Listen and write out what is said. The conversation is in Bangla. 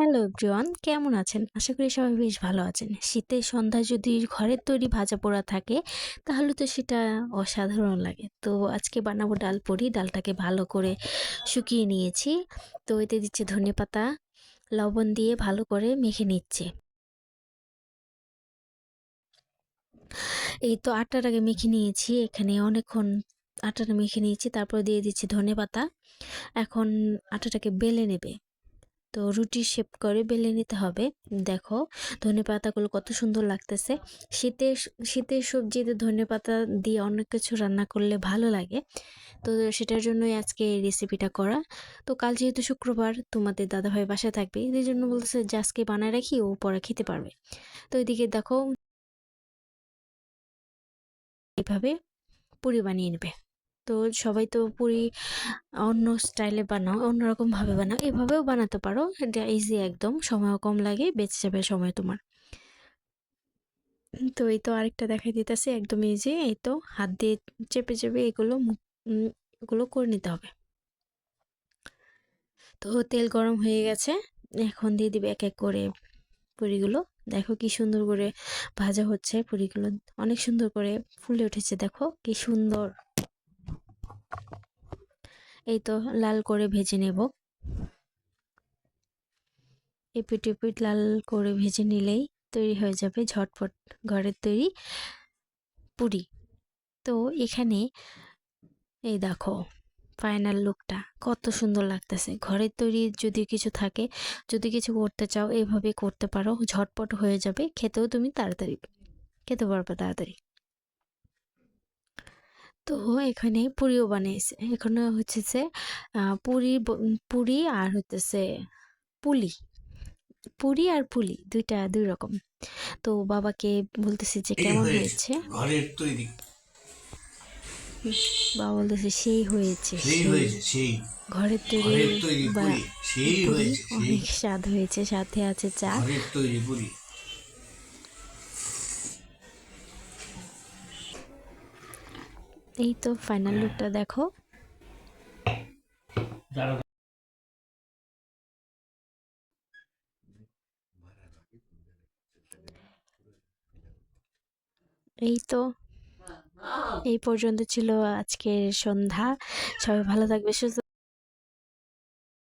হ্যালো এভরিওয়ান, কেমন আছেন? আশা করি সবাই বেশ ভালো আছেন। শীতের সন্ধ্যায় যদি ঘরের তৈরি ভাজা পোড়া থাকে, তাহলে তো সেটা অসাধারণ লাগে। তো আজকে বানাবো ডাল পুরি। ডালটাকে ভালো করে শুকিয়ে নিয়েছি। তো এতে দিচ্ছে ধনে পাতা, লবণ দিয়ে ভালো করে মেখে নিচ্ছে। এই তো আটাটাকে মেখে নিয়েছি। এখানে অনেকক্ষণ আটাটা মেখে নিয়েছি। তারপর দিয়ে দিচ্ছি ধনে পাতা। এখন আটাটাকে বেলে নেবে। তো রুটি শেপ করে বেলে নিতে হবে। দেখো ধনে পাতাগুলো কত সুন্দর লাগতেছে। শীতের শীতের সবজিতে ধনে পাতা দিয়ে অনেক কিছু রান্না করলে ভালো লাগে। তো সেটার জন্যই আজকে এই রেসিপিটা করা। তো কাল যেহেতু শুক্রবার, তোমাদের দাদাভাই বাসায় থাকবে এই জন্য বলতেছে যে আজকে বানায় রাখি, ও পরে খেতে পারবে। তো এদিকে দেখো, এভাবে পুরি বানিয়ে নেবে। তো সবাই তো পুরি অন্য স্টাইলে বানাও, অন্যরকমভাবে বানাও। এভাবেও বানাতে পারো, এটা ইজি একদম, সময়ও কম লাগে, বেঁচে যাবে সময় তোমার। তো এই তো আরেকটা দেখাই দিতেছে, একদম ইজি এই তো হাত দিয়ে চেপে চেপে এগুলো এগুলো করে নিতে হবে। তো তেল গরম হয়ে গেছে, এখন দিয়ে দিবে এক এক করে পুরিগুলো। দেখো কি সুন্দর করে ভাজা হচ্ছে পুরিগুলো, অনেক সুন্দর করে ফুলে উঠেছে, দেখো কি সুন্দর। এই তো লাল করে ভেজে নেব। এপিট এপিট লাল করে ভেজে নিলেই তৈরি হয়ে যাবে ঝটপট ঘরের তৈরি পুরি। তো এখানে এই দেখো ফাইনাল লুকটা কত সুন্দর লাগতেছে। ঘরের তৈরি যদি কিছু থাকে, যদি কিছু করতে চাও, এভাবে করতে পারো, ঝটপট হয়ে যাবে। খেতেও তুমি তাড়াতাড়ি, খেতে পারবে তাড়াতাড়ি। তো এখানে পুরিও বানিয়েছে। এখানে হচ্ছে যে পুরি পুরি আর হচ্ছে পুলি। পুরি আর পুলি দুইটা দুই রকম। তো বাবাকে বলতেছে যে কেমন হয়েছে বাবা বলতেছে সেই হয়েছে সেই হয়েছে সেই। ঘরের তৈরি বা সেই হয়েছে সেই। অনেক স্বাদ হয়েছে সাথে আছে চা। তৈরি এই তো ফাইনাল লুকটা দেখো। এই তো এই পর্যন্ত ছিল আজকের সন্ধ্যা। সবাই ভালো থাকবে সুস্থ